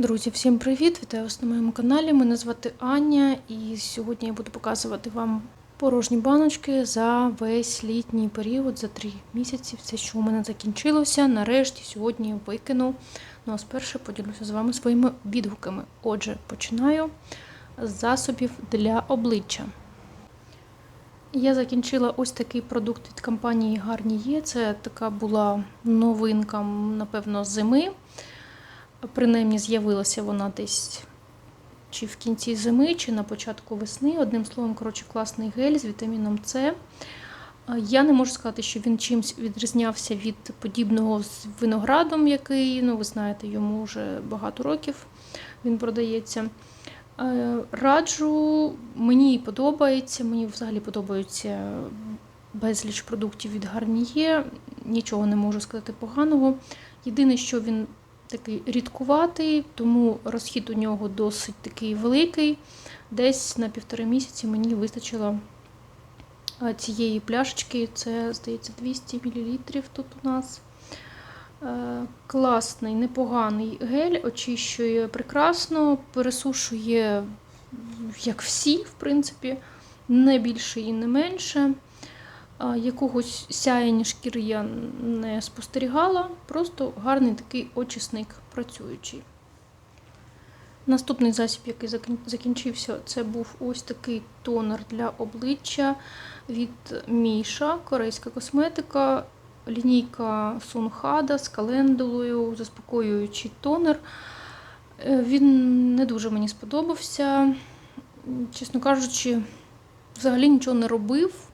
Друзі, всім привіт! Вітаю вас на моєму каналі. Мене звати Аня, і сьогодні я буду показувати вам порожні баночки за весь літній період, за три місяці. Все, що у мене закінчилося. Нарешті сьогодні викину. Ну а спершу поділюся з вами своїми відгуками. Отже, починаю з засобів для обличчя. Я закінчила ось такий продукт від компанії Гарніє. Це така була новинка, напевно, зими. Принаймні з'явилася вона десь чи в кінці зими, чи на початку весни. Одним словом, коротше, класний гель з вітаміном С. Я не можу сказати, що він чимось відрізнявся від подібного з виноградом, який, ну, ви знаєте, йому вже багато років він продається. Раджу, мені подобається, мені взагалі подобаються безліч продуктів від Гарніє, нічого не можу сказати поганого. Єдине, що він такий рідкуватий, тому розхід у нього досить такий великий. Десь на півтори місяці мені вистачило цієї пляшечки. Це, здається, 200 мл тут у нас. Класний, непоганий гель, очищує прекрасно, пересушує, як всі, в принципі, не більше і не менше. Якогось сяєння шкіри я не спостерігала, просто гарний такий очисник працюючий. Наступний засіб, який закінчився, це був ось такий тонер для обличчя від Міша, корейська косметика, лінійка Сунхада з календулою, заспокоюючий тонер. Е, він не дуже мені сподобався. Чесно кажучи, взагалі нічого не робив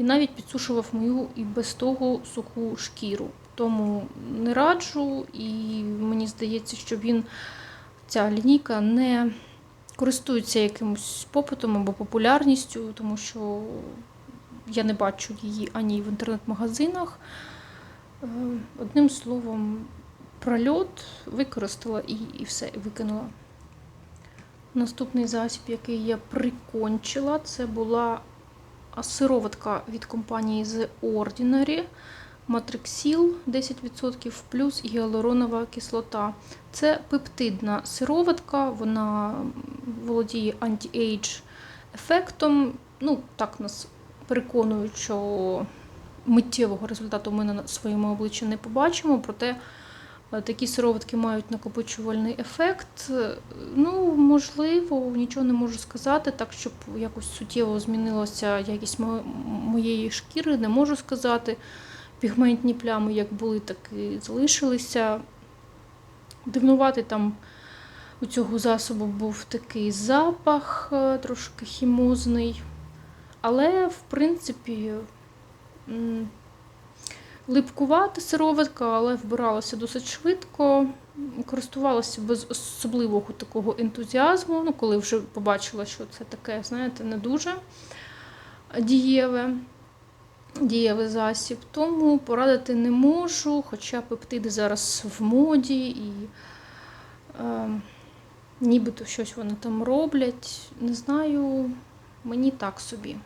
і навіть підсушував мою і без того суху шкіру. Тому не раджу, і мені здається, що він, ця лінійка, не користується якимось попитом або популярністю, тому що я не бачу її ані в інтернет-магазинах. Е, одним словом, прольот використала і, і все, викинула. Наступний засіб, який я прикончила, це була сироватка від компанії The Ordinary, матриксіл 10% плюс гіалуронова кислота. Це пептидна сироватка, вона володіє анті-ейдж ефектом. Ну, Так нас переконують, що миттєвого результату ми на своєму обличчі не побачимо, проте такі сироватки мають накопичувальний ефект. Ну, можливо, нічого не можу сказати, так, щоб якось суттєво змінилася якість моєї шкіри, не можу сказати. Пігментні плями, як були, так і залишилися. Дивнувати там у цього засобу був такий запах, е, трошки хімозний. Але, в принципі, липкувата сироватка, але вбиралася досить швидко. Користувалася без особливого такого ентузіазму, ну, коли вже побачила, що це таке, знаєте, не дуже дієве, дієвий засіб. Тому порадити не можу, хоча пептиди зараз в моді і е, нібито щось вони там роблять. Не знаю, мені так собі.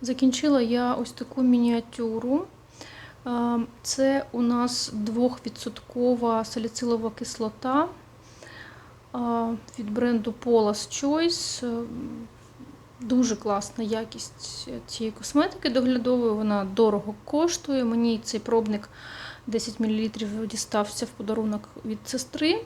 Закінчила я ось таку мініатюру. Це у нас 2% саліцилова кислота від бренду Paula's Choice. Дуже класна якість цієї косметики доглядової, вона дорого коштує. Мені цей пробник 10 мл дістався в подарунок від сестри.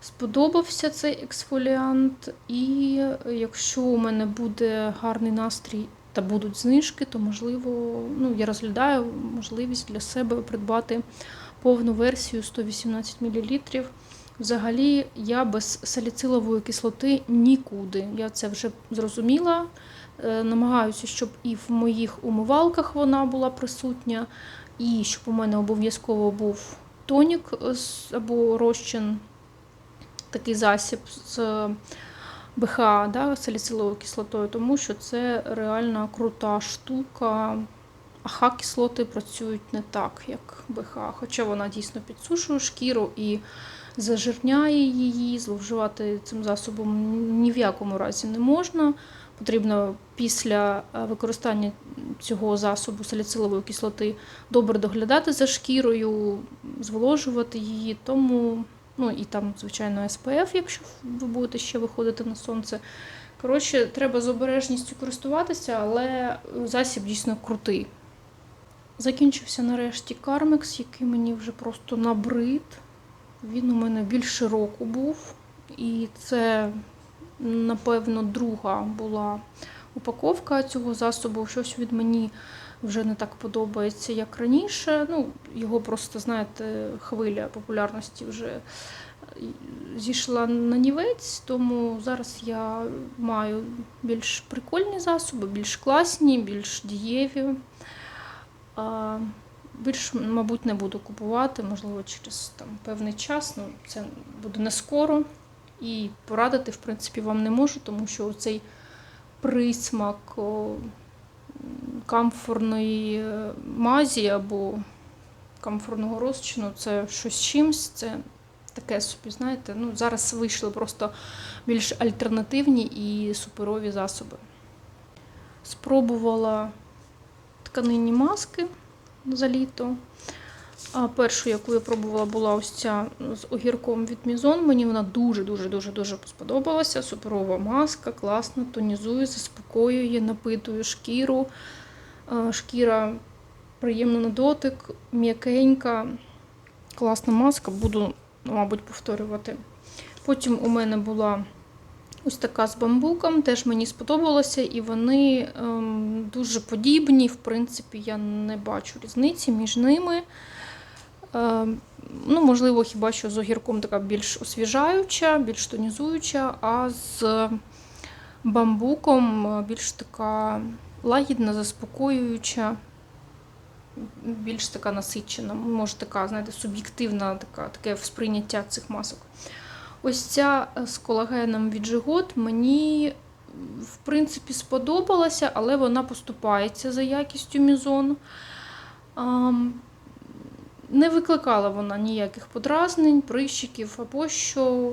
Сподобався цей ексфоліант, і якщо у мене буде гарний настрій та будуть знижки, то можливо, ну я розглядаю можливість для себе придбати повну версію 118 мл. Взагалі, я без саліцилової кислоти нікуди. Я це вже зрозуміла. Е, намагаюся, щоб і в моїх умивалках вона була присутня, і щоб у мене обов'язково був тонік або розчин, такий засіб з БХ, да, саліциловою кислотою, тому що це реально крута штука. ах кислоти працюють не так, як БХ. Хоча вона дійсно підсушує шкіру і зажирняє її, зловживати цим засобом ні в якому разі не можна. Потрібно після е, використання цього засобу саліцилової кислоти добре доглядати за шкірою, зволожувати її. Тому Ну і там, звичайно, SPF, якщо ви будете ще виходити на сонце. Коротше, треба з обережністю користуватися, але засіб дійсно крутий. Закінчився нарешті Кармекс, який мені вже просто набрид. Він у мене більше року був. І це, напевно, друга була упаковка цього засобу. Щось від мені вже не так подобається, як раніше. Ну, його просто, знаєте, хвиля популярності вже зійшла на нівець, тому зараз я маю більш прикольні засоби, більш класні, більш дієві. Більш, мабуть, не буду купувати, можливо, через там, певний час. Ну, це буде не скоро. І порадити, в принципі, вам не можу, тому що цей присмак камфорної мазі або камфорного розчину це щось чимсь. Це таке собі, знаєте. Ну, Зараз вийшли просто більш альтернативні і суперові засоби. Спробувала тканинні маски за літо. А першу, яку я пробувала, була ось ця з огірком від Мізон. Мені вона дуже-дуже-дуже дуже сподобалася. Суперова маска, класна, тонізує, заспокоює, напитує шкіру. Шкіра приємна на дотик, м'якенька, класна маска, буду, мабуть, повторювати. Потім у мене була ось така з бамбуком, теж мені сподобалося, і вони ем, дуже подібні. В принципі, я не бачу різниці між ними. Ем, ну, Можливо, хіба що з огірком така більш освіжаюча, більш тонізуюча, а з бамбуком більш така лагідна, заспокоююча, більш така насичена, може така, знаєте, суб'єктивна така, таке сприйняття цих масок. Ось ця з колагеном від Жигот мені, в принципі, сподобалася, але вона поступається за якістю мізон. Не викликала вона ніяких подразнень, прищиків або що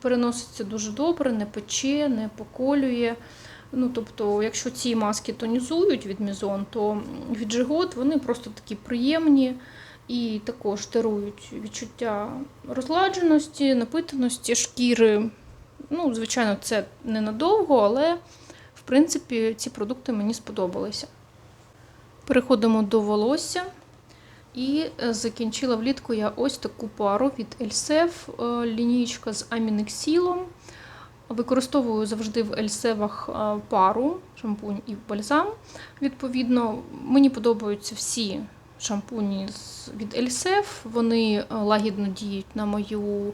переноситься дуже добре, не пече, не поколює. Ну, тобто, якщо ці маски тонізують від Мізон, то від Жигот вони просто такі приємні і також дарують відчуття розладженості, напитаності, шкіри. Ну, Звичайно, це ненадовго, але в принципі ці продукти мені сподобалися. Переходимо до волосся. І е, закінчила влітку я ось таку пару від Ельсев, лінійка з амінексілом. Використовую завжди в ельсевах е, пару, шампунь і бальзам. Відповідно, мені подобаються всі шампуні від Ельсев. Вони е, лагідно діють на мою,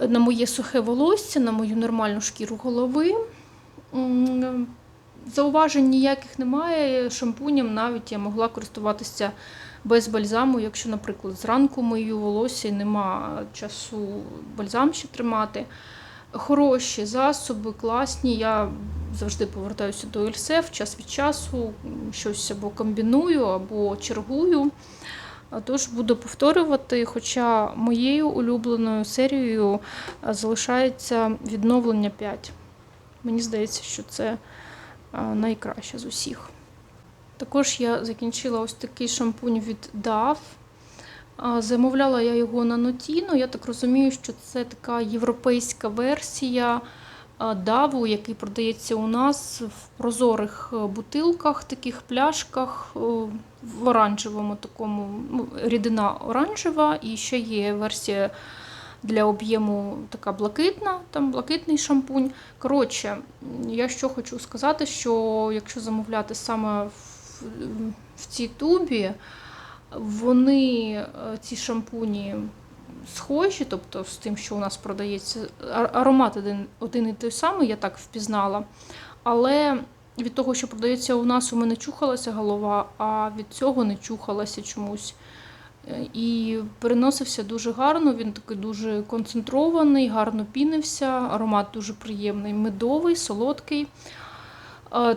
на моє сухе волосся, на мою нормальну шкіру голови. Зауважень ніяких немає. Шампуням навіть я могла користуватися без бальзаму, якщо, наприклад, зранку мию волосся і нема часу бальзам ще тримати. Хороші засоби, класні. Я завжди повертаюся до ельсеф час від часу, щось або комбіную, або чергую. Тож буду повторювати, хоча моєю улюбленою серією залишається відновлення 5. Мені здається, що це найкраще з усіх. Також я закінчила ось такий шампунь від DAF. Замовляла я його на Notino. Я так розумію, що це така європейська версія даву, який продається у нас в прозорих е, бутилках, таких пляшках, е, в оранжевому такому ну, рідина оранжева, і ще є версія для об'єму така блакитна, там блакитний шампунь. Коротше, я що хочу сказати, що якщо замовляти саме в, в цій тубі, вони е, ці шампуні схожі, тобто з тим, що у нас продається, аромат один, один і той самий, я так впізнала. Але від того, що продається у нас, у мене чухалася голова, а від цього не чухалася чомусь. Е, і переносився дуже гарно, він такий дуже концентрований, гарно пінився, аромат дуже приємний, медовий, солодкий.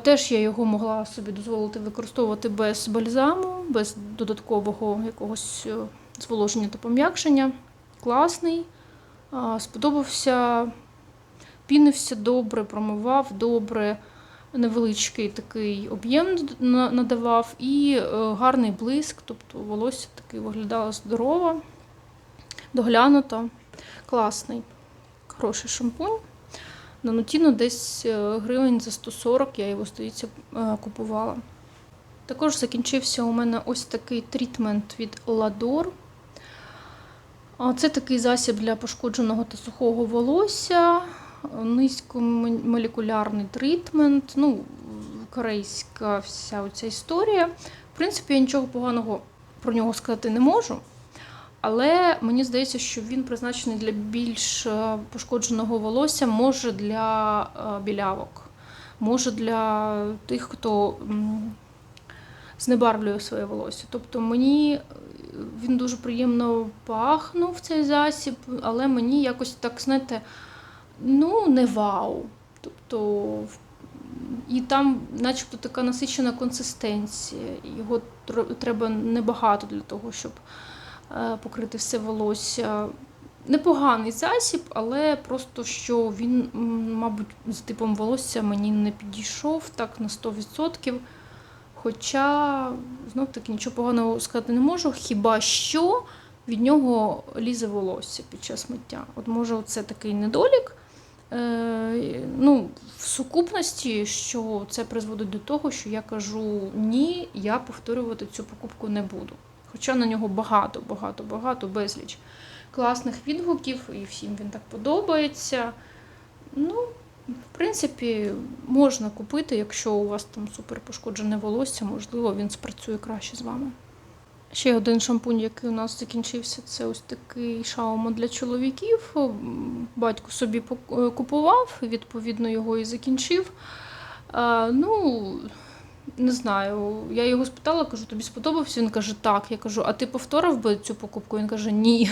Теж я його могла собі дозволити використовувати без бальзаму, без додаткового якогось е, зволоження та пом'якшення. Класний, сподобався, пінився добре, промивав добре, невеличкий такий об'єм надавав і е, гарний блиск, тобто волосся таке виглядало здорово. доглянута. Класний, хороший шампунь. На Нутіно десь е, гривень за 140 я його, здається, е, купувала. Також закінчився у мене ось такий трітмент від Ладор. Це такий засіб для пошкодженого та сухого волосся, низькомолекулярний тритмент, ну, корейська вся оця історія. В принципі, я нічого поганого про нього сказати не можу. Але мені здається, що він призначений для більш е, пошкодженого волосся, може для е, білявок, може для тих, хто знебарвлює своє волосся. Тобто мені е, він дуже приємно пахнув цей засіб, але мені якось так, знаєте, ну, не вау. Тобто, і там, начебто, така насичена консистенція. Його треба небагато для того, щоб покрити все волосся. Непоганий засіб, але просто що він, мабуть, з типом волосся мені не підійшов так на 100%. Хоча, знов таки, нічого поганого сказати не можу, хіба що від нього лізе волосся під час миття. От може, це такий недолік. Е, ну, в сукупності, що це призводить до того, що я кажу ні, я повторювати цю покупку не буду. Хоча на нього багато, багато, багато, безліч класних відгуків, і всім він так подобається. Ну, в принципі, можна купити, якщо у вас там супер пошкоджене волосся, можливо, він спрацює краще з вами. Ще один шампунь, який у нас закінчився, це ось такий шаума для чоловіків. Батько собі е, купував, відповідно, його і закінчив. Ну, не знаю, я його спитала, кажу, тобі сподобався? Він каже, так. Я кажу, а ти повторив би цю покупку? Він каже, ні.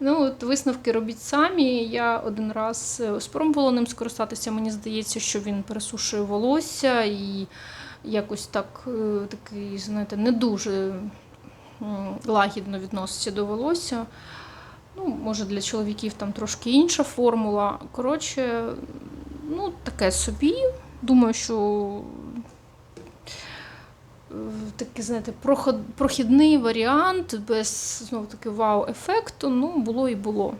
Ну, от висновки робіть самі. Я один раз е, спробувала ним скористатися. Мені здається, що він пересушує волосся і якось так, е, такий, знаєте, не дуже лагідно відноситься до волосся. Ну, може, для чоловіків там трошки інша формула. Коротше, ну, таке собі. Думаю, що такий, знаєте, прохідний варіант без знову таки вау-ефекту. Ну, було і було.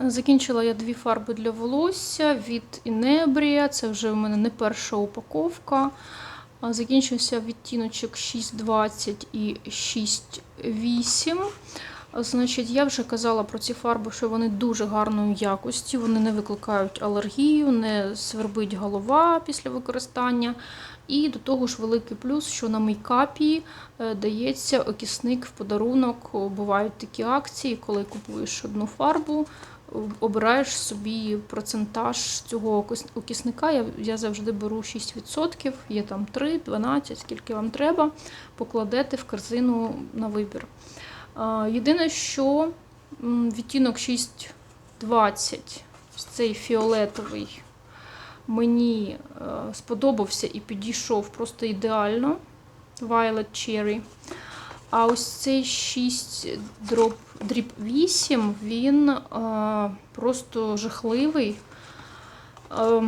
Закінчила я дві фарби для волосся від Інебрія. Це вже в мене не перша упаковка. Закінчився відтіночок 6,20 і 6,8. Значить, я вже казала про ці фарби, що вони дуже гарної якості, вони не викликають алергію, не свербить голова після використання. І до того ж великий плюс, що на мейкапі е, дається окисник в подарунок. Бувають такі акції, коли купуєш одну фарбу, обираєш собі процентаж цього окисника. Я, я завжди беру 6%, є там 3, 12, скільки вам треба, покладете в корзину на вибір. Єдине, що відтінок 6,20, ось цей фіолетовий, мені е, сподобався і підійшов просто ідеально. Violet Cherry. А ось цей 6 дроп, дріб 8, він е, просто жахливий. Е,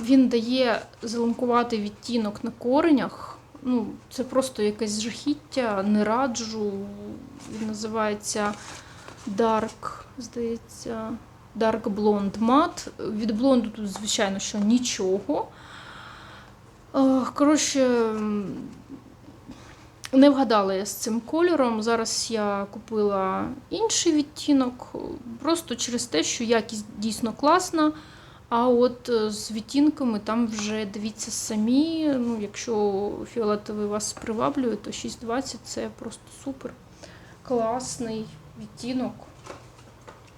він дає зеленкуватий відтінок на коренях. Ну, це просто якесь жахіття, не раджу. Він називається Dark, здається, Dark Blonde Matte. Від блонду тут, звичайно, що нічого. Е, Коротше, не вгадала я з цим кольором. Зараз я купила інший відтінок, просто через те, що якість дійсно класна. А от е, з відтінками там вже дивіться самі. Ну, якщо фіолетовий вас приваблює, то 6,20 це просто супер. Класний відтінок.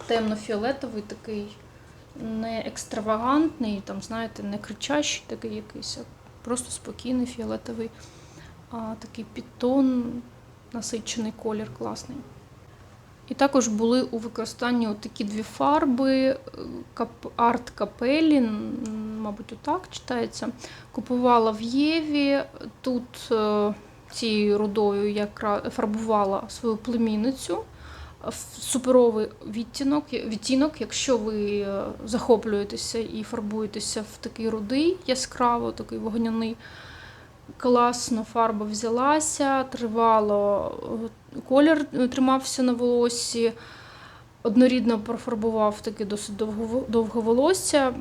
Темно-фіолетовий такий, не екстравагантний, там, знаєте, не кричащий такий якийсь, а просто спокійний фіолетовий. А, такий підтон, насичений колір класний. І також були у використанні такі дві фарби е, арт капелі, мабуть, отак читається. Купувала в Єві. Тут е, цією рудою я фарбувала свою племінницю. Суперовий відтінок, відтінок, якщо ви е, захоплюєтеся і фарбуєтеся в такий рудий, яскраво, такий вогняний. Класно фарба взялася, тривало, е, колір е, тримався на волосі. однорідно профарбував таке досить довго, довговолосся.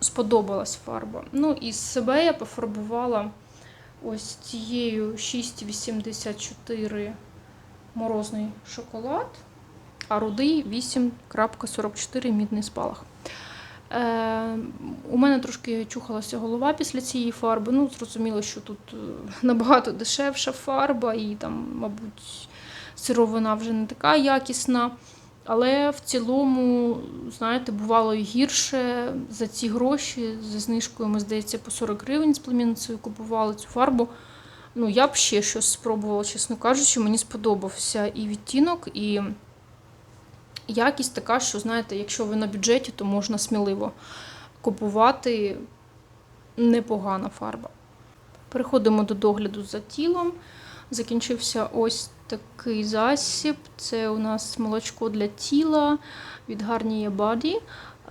Сподобалась фарба. Ну і себе я пофарбувала ось цією 6,84 морозний шоколад, а рудий 8,44 мідний спалах. Е, у мене трошки чухалася голова після цієї фарби. Ну, зрозуміло, що тут е, набагато дешевша фарба, і там, мабуть, сировина вже не така якісна. Але в цілому, знаєте, бувало і гірше за ці гроші. За знижкою, ми, здається, по 40 гривень з племінницею купували цю фарбу. Ну, я б ще щось спробувала, чесно кажучи, мені сподобався і відтінок, і якість така, що, знаєте, якщо ви на бюджеті, то можна сміливо купувати непогана фарба. Переходимо до догляду за тілом. Закінчився ось такий засіб. Це у нас молочко для тіла від Garnier Body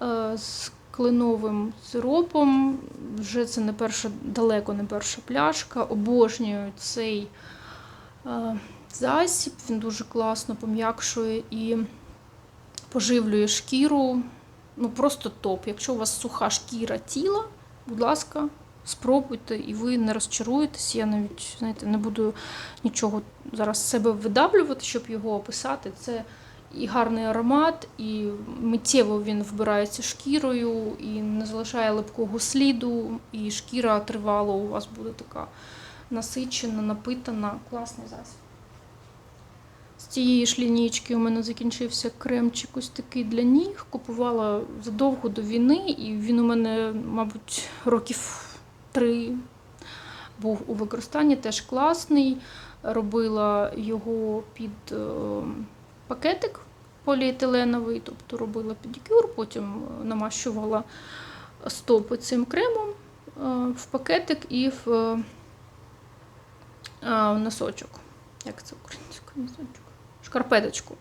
е, з кленовим сиропом. Вже це не перша, далеко не перша пляшка. Обожнюю цей е, засіб. Він дуже класно пом'якшує і поживлює шкіру. Ну просто топ. Якщо у вас суха шкіра тіла, будь ласка, спробуйте, і ви не розчаруєтесь. Я навіть знаєте, не буду нічого зараз себе видавлювати, щоб його описати. Це і гарний аромат, і миттєво він вбирається шкірою, і не залишає липкого сліду, і шкіра тривало у вас буде така насичена, напитана. Класний засіб. З цієї ж лінійки у мене закінчився кремчик ось такий для ніг. Купувала задовго до війни, і він у мене, мабуть, років три був у використанні, теж класний. Робила його під е, пакетик поліетиленовий, тобто робила педикюр, потім намащувала стопи цим кремом е, в пакетик і в е, е, носочок. Як це українською носочок? Шкарпеточку.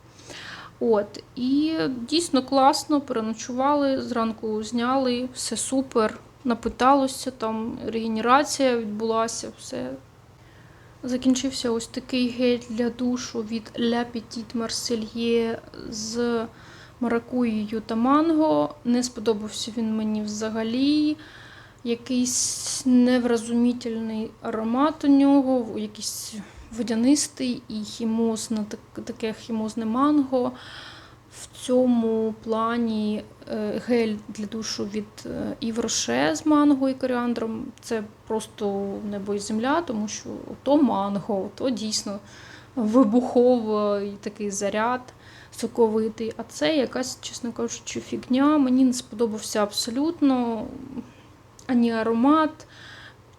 От, і дійсно класно, переночували, зранку зняли, все супер, напиталося, там регенерація відбулася, все. Закінчився ось такий гель для душу від La Petite Marseille з маракуєю та манго. Не сподобався він мені взагалі. Якийсь невразумітельний аромат у нього, якийсь водянистий і хімозне, таке хімозне манго. В цьому плані е, гель для душу від Yves Rocher з манго і коріандром. Це просто небо і земля, тому що то манго, то дійсно вибуховий такий заряд соковитий. А це якась, чесно кажучи, фігня. Мені не сподобався абсолютно ані аромат.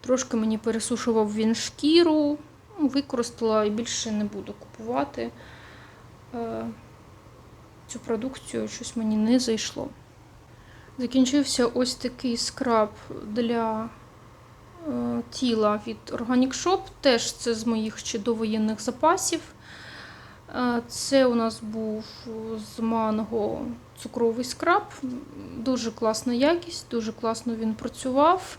Трошки мені пересушував він шкіру. Використала і більше не буду купувати. Цю продукцію щось мені не зайшло. Закінчився ось такий скраб для е, тіла від Organic Shop. Теж це з моїх ще довоєнних запасів. Е, це у нас був з манго цукровий скраб. Дуже класна якість, дуже класно він працював.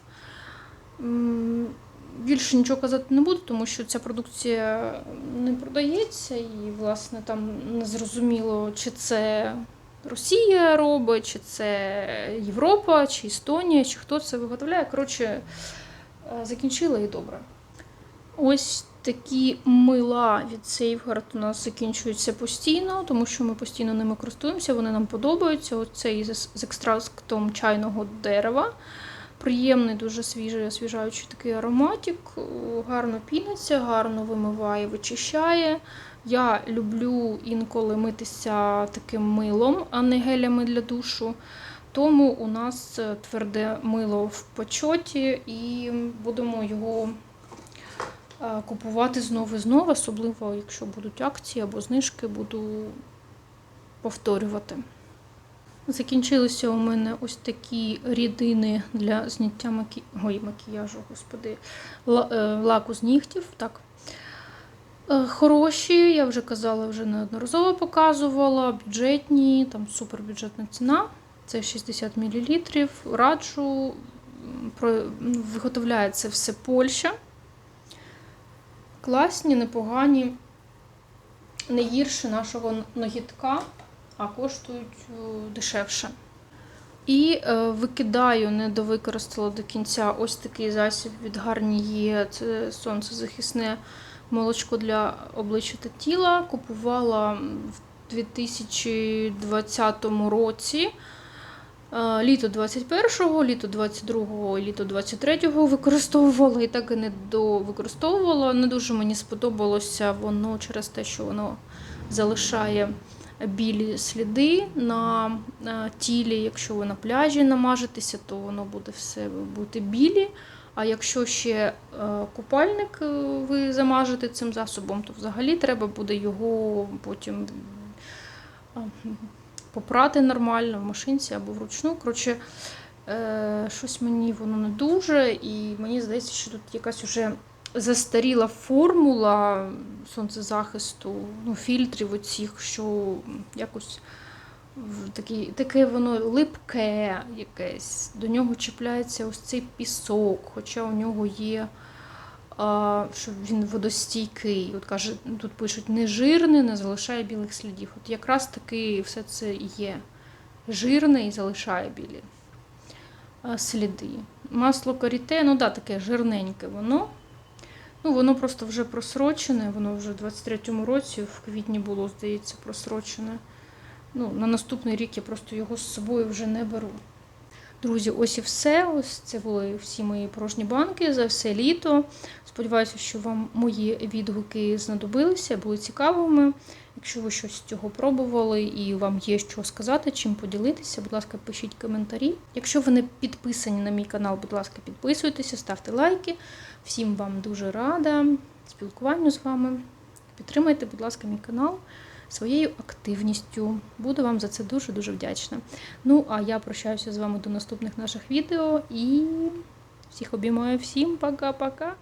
Більше нічого казати не буду, тому що ця продукція не продається, і, власне, там не зрозуміло, чи це Росія робить, чи це Європа, чи Естонія, чи хто це виготовляє. Коротше, е, закінчила і добре. Ось такі мила від Safeguard у нас закінчуються постійно, тому що ми постійно ними користуємося, вони нам подобаються. Оцей з екстрактом чайного дерева. Приємний, дуже свіжий, освіжаючий такий ароматик, гарно піниться, гарно вимиває, вичищає. Я люблю інколи митися таким милом, а не гелями для душу. Тому у нас тверде мило в почоті і будемо його купувати знову і знову, особливо, якщо будуть акції або знижки, буду повторювати. Закінчилися у мене ось такі рідини для зняття макі... Ой, макіяжу, господи, лаку з нігтів. Так. Е, хороші, я вже казала, вже неодноразово показувала, бюджетні, там супербюджетна ціна. Це 60 мл. Раджу, виготовляє це все Польща. Класні, непогані, не гірше нашого ногітка. А коштують е, дешевше. І е, викидаю, не довикористала до кінця ось такий засіб від Гарніє. Це сонцезахисне молочко для обличчя та тіла. Купувала в 2020 році. Е, Літо 21-го, літо 22-го і літо 23-го використовувала і так і не довикористовувала. Не дуже мені сподобалося воно через те, що воно залишає білі сліди на е, тілі. Якщо ви на пляжі намажетеся, то воно буде все бути білі. А якщо ще е, купальник е, ви замажете цим засобом, то взагалі треба буде його потім попрати нормально в машинці або вручну. Коротше, щось мені воно не дуже, і мені здається, що тут якась уже застаріла формула сонцезахисту, ну, фільтрів оцих, що якось такі, таке воно липке якесь. До нього чіпляється ось цей пісок, хоча у нього є. Що він водостійкий. От каже, тут пишуть не жирний, не залишає білих слідів. От якраз таки все це є. Жирне і залишає білі сліди. Масло каріте, ну да, таке жирненьке воно. Ну, воно просто вже просрочене, воно вже в 23-му році, в квітні було, здається, просрочене. Ну, на наступний рік я просто його з собою вже не беру. Друзі, ось і все. Ось це були всі мої порожні банки за все літо. Сподіваюся, що вам мої відгуки знадобилися, були цікавими. Якщо ви щось з цього пробували і вам є що сказати, чим поділитися, будь ласка, пишіть коментарі. Якщо ви не підписані на мій канал, будь ласка, підписуйтеся, ставте лайки. Всім вам дуже рада спілкуванню з вами. Підтримайте, будь ласка, мій канал своєю активністю. Буду вам за це дуже-дуже вдячна. Ну, а я прощаюся з вами до наступних наших відео і всіх обіймаю всім пока-пока.